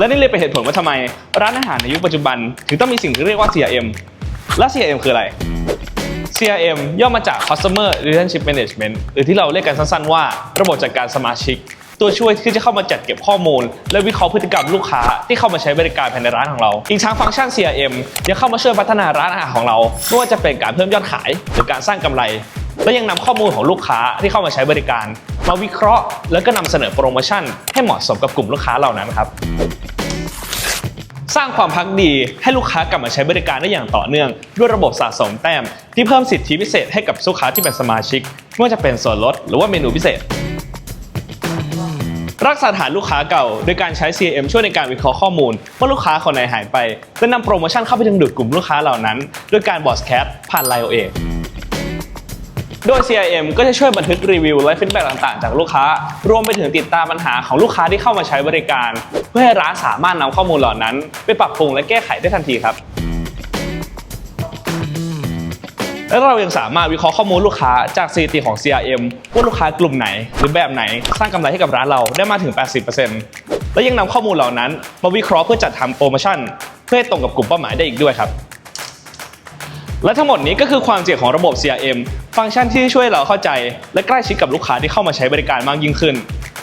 และนี่เลยเป็นเหตุผลว่าทำไม ร้านอาหารในยุคปัจจุบัน ถึงต้องมีสิ่งที่เรียกว่า CRM และ CRM คืออะไร CRM ย่อมาจาก Customer Relationship Management หรือที่เราเรียกกันสั้นๆว่า ระบบจัดการสมาชิก ตัวช่วยที่จะเข้ามาจัดเก็บข้อมูล และวิเคราะห์พฤติกรรมลูกค้าที่เข้ามาใช้บริการภายในร้านของเรา อีกทั้งฟังก์ชัน CRM ยังเข้ามาช่วยพัฒนาร้านอาหารของเราไม่ว่าจะเป็นการเพิ่มยอดขายหรือการสร้างกำไร และยังนำข้อมูลของลูกค้าที่เข้ามาใช้บริการ มาวิเคราะห์ แล้วก็นำเสนอโปรโมชั่น ให้เหมาะสมกับกลุ่มลูกค้าเหล่านั้นครับ สร้างความพักดีให้ลูกค้ากลับมาใช้บริการได้อย่างต่อเนื่อง ด้วยระบบสะสมแต้ม ที่เพิ่มสิทธิพิเศษให้กับลูกค้าที่เป็นสมาชิกไม่ว่าจะเป็นส่วนลดหรือว่าเมนูพิเศษรักษาฐานลูกค้าเก่าโดยการใช้ CRM ช่วยในการวิเคราะห์ข้อมูลว่าลูกค้าคนไหนหายไปและนำโปรโมชั่นเข้าไปดึงดูดกลุ่มลูกค้าเหล่านั้น ด้วยการบอสแคสผ่านไลโอเอ โดย CRM ก็จะช่วยบันทึกรีวิวและฟีดแบ็กต่างๆ จากลูกค้า รวมไปถึงติดตามปัญหาของลูกค้าที่เข้ามาใช้บริการ เพื่อให้ร้านสามารถนำข้อมูลเหล่านั้น ไปปรับปรุงและแก้ไขได้ทันทีครับและเรายังสามารถวิเคราะห์ข้อมูลลูกค้าจากสถิติของ CRM ว่าลูกค้ากลุ่มไหน หรือแบบไหนสร้างกำไรให้กับร้านเราได้มากถึง 80%และยังนำข้อมูลเหล่านั้น มาวิเคราะห์เพื่อจัดทำโปรโมชั่น เพื่อให้ตรงกับกลุ่มเป้าหมายได้อีกด้วยครับ และทั้งหมดนี้ก็คือความเจ๋งของระบบ CRM ฟังก์ชันที่ช่วยเราเข้าใจ และใกล้ชิดกับลูกค้าที่เข้ามาใช้บริการมากยิ่งขึ้น